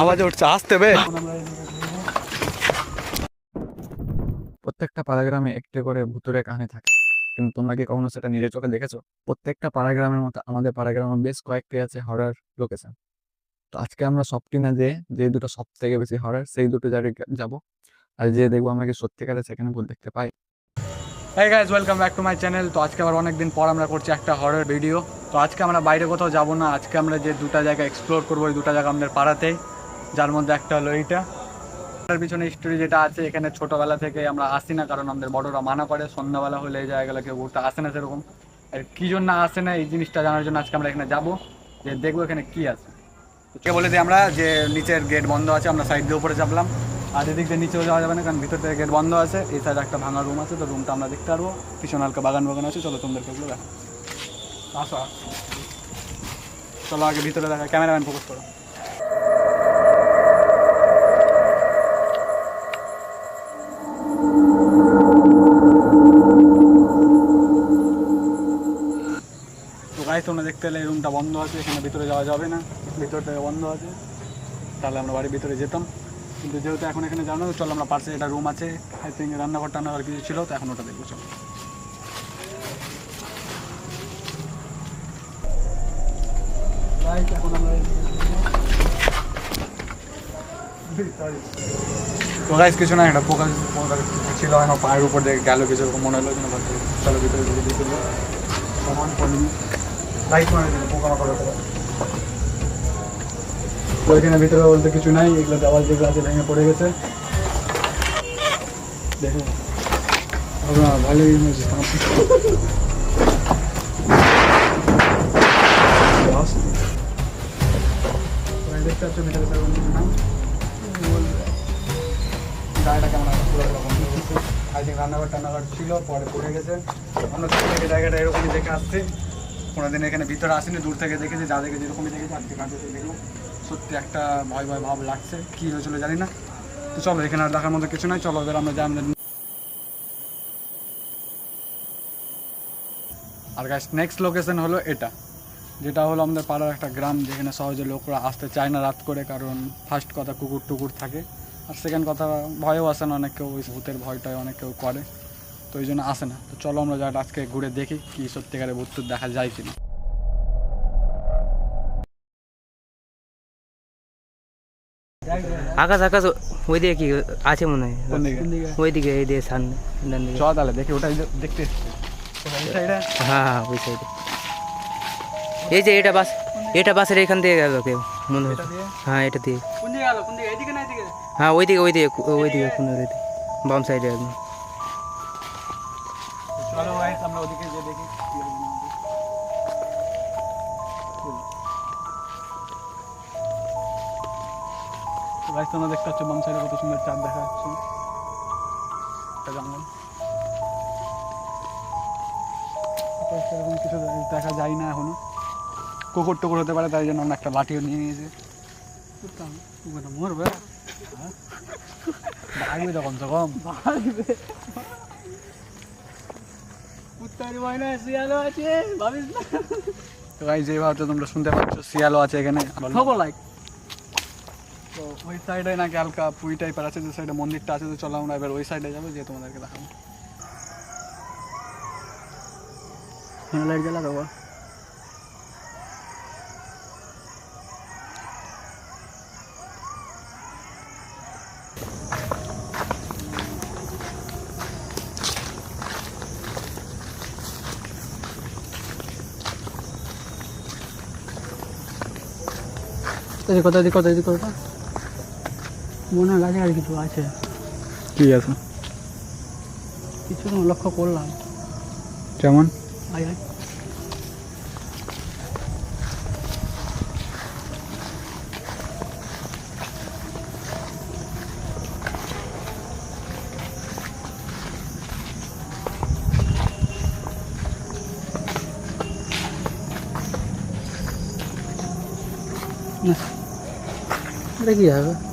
আওয়াজ উঠছে আসতে বে। প্রত্যেকটা পাড়াগ্রামে একটি করে ভুতুরে কাহিনী থাকে। কিন্তু তোমরা কি কখনো সেটা নিজের চোখে দেখেছ? প্রত্যেকটা পাড়াগ্রামের মতো আমাদের পাড়াগ্রামে বেশ কয়েকটি আছে হরার লোকেশন তো আজকে আমরা সবটি না যে যে দুটো সব থেকে বেশি হরার সেই দুটো জায়গায় যাব। আর যে দেখব আমরা কি সত্যিকারে সেখানে ভূত দেখতে পাই। হ্যাঁ guys welcome back to my channel তো আজকে আবার অনেক দিন পর আমরা করছি একটা হরর ভিডিও তো আজকে আমরা বাইরে কোথাও যাব না। আজকে আমরা যে দুটা জায়গা এক্সপ্লোর করব ওই দুটা জায়গা আমাদের পাড়াতেই। যার মধ্যে একটা হলো এইটা। তার পিছনে স্টোরি যেটা আছে, এখানে ছোটবেলা থেকে আমরা আসি না, কারণ আমাদের বড়রা মানা করে, সন্ধ্যাবেলা হলে এই জায়গাগুলো কেউ ঘুরতে আসে না সেরকম। আর কি জন্য আসে না, এই জিনিসটা জানার জন্য আজকে আমরা এখানে যাব, যে দেখব এখানে কি আছে। কে বলে দিই আমরা যে নিচের গেট বন্ধ আছে, আমরা সাইড দিয়ে উপরে চাপলাম। আর এদিক দিয়ে নিচেও যাওয়া যাবে না, কারণ ভিতর থেকে গেট বন্ধ আছে, এই সাইডে একটা ভাঙা রুম আছে, তো রুমটা আমরা দেখতে পারব। পিছনে হালকা বাগান বাগান আছে, চলো তোমাদেরকে ওগুলো দেখো আসো আসো। চলো আগে ভিতরে দেখা, ক্যামেরাম্যান ফোকাস করো। পেলে রুমটা বন্ধ আছে, এখানে ভিতরে যাওয়া যাবে না। ভিতর থেকে বন্ধ আছে। তাহলে আমরা বাড়ির ভিতরে যেতাম। কিন্তু যেহেতু এখন এখানে জানো চলো আমরা পাশে একটা রুম আছে। আই থিঙ্ক রান্নাঘর টান্নাঘর কিছু ছিল, তো এখন ওটা দেখব, চলো। তো গাইস কিছু না, একটা পোকা ছিল, এখন পায়ের উপর দিয়ে গেল, কিছু মনে হলো চলো ভিতরে সমান পড়লি লাইট মারে এখানে ভিতরে বলতে কিছু নাই এগুলো দেওয়াল যেগুলো আছে ভেঙে পড়ে গেছে দেখো আমরা ভালোই দেখতে পাচ্ছ নাই গাড়িটা কেমন আই থিঙ্ক রান্নাঘর টান্নাঘর ছিল পরে পড়ে গেছে আমরা জায়গাটা এরকমই দেখে আসছি কোনোদিন এখানে ভিতরে আসেনি, দূর থেকে দেখেছি, যা দেখে যেরকমই দেখেছি, আজকে কাছে দেখলাম। সত্যি একটা ভয় ভয় ভাব লাগছে। কী হয়েছিল জানি না। তো চলো, এখানে আর দেখার মতো কিছু নাই। চলো, এবার আমরা যাই আর গাছ নেক্সট লোকেশন হলো এটা। যেটা হলো আমাদের পাড়ার একটা গ্রাম, যেখানে সহজে লোকরা আসতে চায় না রাত করে, কারণ ফার্স্ট কথা কুকুর টুকুর থাকে। আর সেকেন্ড কথা, ভয়ও আসে না, অনেক কেউ ভূতের ভয়টাই অনেক কেউ করে। তো ওই জন্য আসে না। তো চলো আমরা যাটা আজকে ঘুরে দেখি কি সত্যিকারে ভূত টুত দেখা যায় কিনা। আকাশ আকাশ ওই দিকে কি আছে মনে হয়? ওই দিকে? এই দিকে সামনে চ তাহলে দেখি ওটাই দে- দেখতে হ্যাঁ হ্যাঁ ওই সাইডে। এই যে এটা বাস এটা বাসের এখান দিয়ে গেল কেউ মনে হয়। হ্যাঁ এটা দিয়ে। হ্যাঁ ওই দিকে? ওই দিকে ওই দিকে কোন বাম সাইডে একদম। তো গাইস তোমরা দেখতে পাচ্ছ বাম সাইডে কত সুন্দর চাঁদ দেখা যাচ্ছে। একটা জঙ্গল সেরকম কিছু দেখা যায় না এখনও। কুকুর টুকুর হতে পারে তাই জন্য একটা লাঠিও নিয়ে নিয়েছি। মরবে? হ্যাঁ? ভাগবে তো কমসে কম। তো গাইজ এইভাবে তো তোমরা শুনতে পাচ্ছ শিয়ালও আছে এখানে। খবর লাইক ওই সাইডে নাকি হালকা পুই টাইপের আছে, যে সাইডে মন্দিরটা আছে, তো চলো আমরা এবার ওই সাইডে যাব যে তোমাদেরকে দেখাবো। হ্যাঁ লাইট জ্বালা দেবো কথা দিকে কথা দিকে কথা মনে হয় আর কিছু আছে। কি আছে? কিছু লক্ষ্য করলাম। কেমন? আয় আয়। না। এটা কি হবে?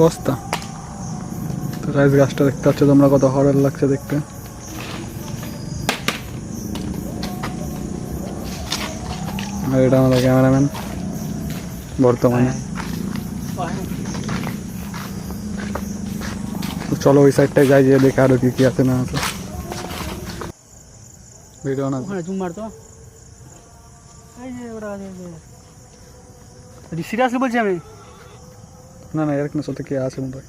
বস্তা। তো গাইজ গাছটা দেখতে পাচ্ছ তোমরা কত হরর লাগছে দেখতে। আর এটা আমাদের ক্যামেরাম্যান বর্তমানে। চলো ওই সাইডটায় যাই, গিয়ে দেখে আরও কি কি আছে না আছে। ভিডিও না। যে সিরিয়াসলি বলছি আমি। না না এরকম সাথে কে আছে মনে হয়?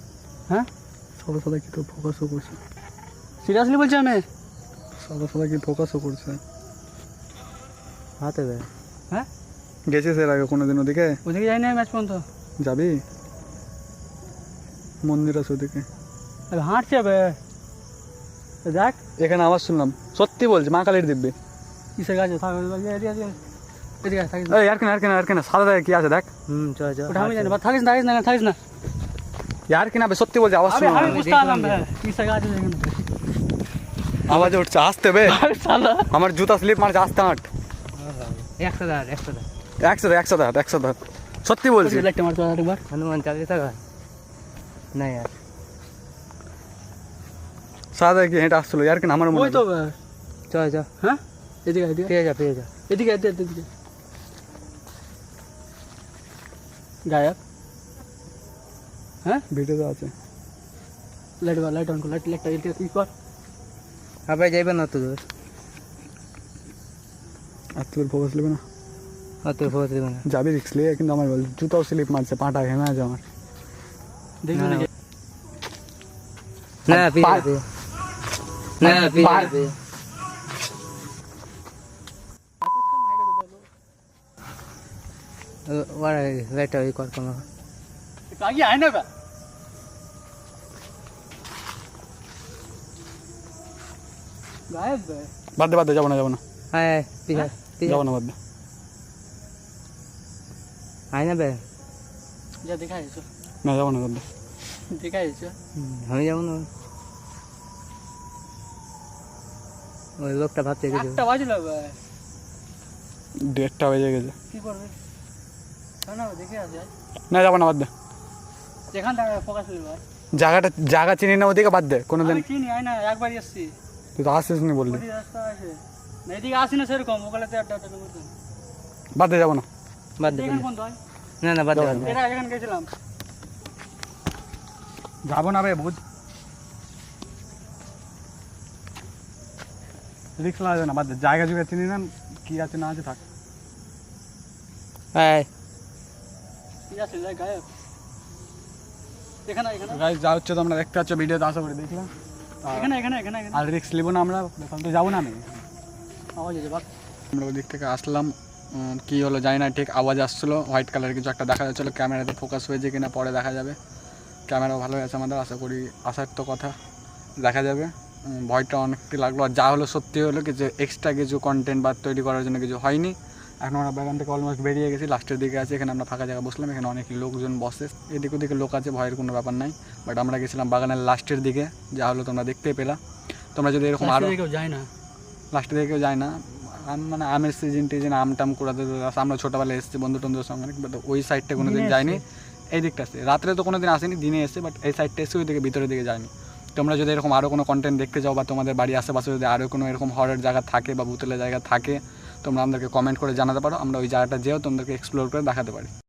হ্যাঁ সাদা কি তো ফোকাসও করছে। সিরিয়াসলি বলছি আমি? সাদা সাদা কি ফোকাসও করছে। হাতে বে হ্যাঁ? গেছিস এর আগে কোনোদিন ওদিকে? ওদিকে যাই না ম্যাচ পর্যন্ত। যাবি? মন্দির আছে ওদিকে। হাঁটছে বে। দেখ। এখানে আওয়াজ শুনলাম। সত্যি বলছি মা কালীর দিব্যি। কিসের গাছে থাক এদিকে এদিকে এদিকে আয়, থাকিস না। এই আর কেন আর কেন আর কেন সাদা দাগে কি আছে দেখ। হুম চল চল ওটা আমি জানি বা থাকিস না থাকিস না থাকিস না। আর কেন আবে সত্যি বলছি আওয়াজ আমি শুনলাম আমি বুঝতে পারলাম বে কিসের গাছে এখানে। আওয়াজ উঠছে আসতে বে। সালা আমার জুতা স্লিপ মারছে আসতে হাঁট একশো দাঁড় একশো দাঁড় একশো একশো হাত একশো হাত সত্যি বলছি। দেখতে মারতো আরেকবার হনুমান চালিয়ে থাকা না यार সাদা কি হেঁটে আসছিল আর কেন আমার মনে ওই তো বে। চল চল হ্যাঁ? এদিকে এদিকে পেয়ে যা পেয়ে যা। এদিকে এদিকে এদিকে গায়ক হ্যাঁ ভিডিও তো আছে লাইট বা লাইট অন কর লাইট লাইটটা এদিকে ই কর আবার যাইবে না তো দূর আর তোর ফোকাস নেবে না অত ফোকাস দেবে না যাবি রিক্স লিয়ে কিন্তু আমার বল জুতাও স্লিপ মারছে পাটা ঘেমে আছে আমার দেখবি না না পেয়ে পা- যা না পেয়ে আয় না বে বাদ দে বাদ দে যাব না যাব না। আয় পিছা যাব না বাদ দে। আয় না বে যা দেখা না যাব না বাদ দে। দেখা আমি যাব না। ওই লোকটা একটা বাজলো দেড়টা বেজে গেছে। কি করবে? না যাব না বাদ দে। জায়গাটা জায়গা চিনি না ওদিকে বাদ দে কোনোদিন। চিনি আয় না এসছি তুই তো আসছিস নি বললি। এদিকে আসি না সেরকম তো বাদ দে যাব না। বাদ দে হয় না না বাদ দে বাদ দে। এখানে গেছিলাম। যাব না রে বুঝ। রিক্স লাগবে না বাদ জায়গা জুগা চিনি না কি আছে না আছে থাক। আয় গাইজ যা হচ্ছে তো আমরা দেখতে পাচ্ছ ভিডিওতে আশা করি দেখলাম। এখানে এখানে এখানে এখানে। আর রিক্স নেব না আমরা তো যাব না আমি। আওয়াজ আছে আমরা থেকে আসলাম কি হলো জানি না ঠিক আওয়াজ আসছিল হোয়াইট কালারের কিছু একটা দেখা যাচ্ছিল ক্যামেরাতে ফোকাস হয়েছে কিনা পরে দেখা যাবে। ক্যামেরা ভালো আছে আমাদের আশা করি আসার তো কথা দেখা যাবে। ভয়টা অনেকটি লাগল আর যা হলো সত্যি হলো কিছু এক্সট্রা কিছু কন্টেন্ট বা তৈরি করার জন্য কিছু হয়নি। এখন আমরা বাগান থেকে অলমোস্ট বেরিয়ে গেছি লাস্টের দিকে আছে এখানে আমরা ফাঁকা জায়গা বসলাম এখানে অনেক লোকজন বসে এদিক ওদিকে লোক আছে ভয়ের কোনো ব্যাপার নাই বাট আমরা গেছিলাম বাগানের লাস্টের দিকে যা হলো তোমরা দেখতে পেলা। তোমরা যদি এরকম আরও কেউ যায় না? লাস্টের দিকে কেউ যায় না আম মানে আমের সিজন টিজন আম টাম কুড়াতে আমরা ছোটোবেলায় এসেছি বন্ধু টন্ধুর সঙ্গে বাট ওই সাইডটা কোনো দিন যায়নি এই দিকটা আসছে রাত্রে তো কোনো দিন আসেনি দিনে এসে বাট এই সাইডটা এসে ওই দিকে ভিতরের দিকে যায়নি। তোমরা যদি এরকম আরও কোনো কন্টেন্ট দেখতে চাও বা তোমাদের বাড়ির আশেপাশে যদি আরও কোনো এরকম হরের জায়গা থাকে বা ভূতেলের জায়গা থাকে তোমরা আমাদেরকে কমেন্ট করে জানাতে পারো। আমরা ওই জায়গাটা যেও তোমাদেরকে এক্সপ্লোর করে দেখাতে পারি।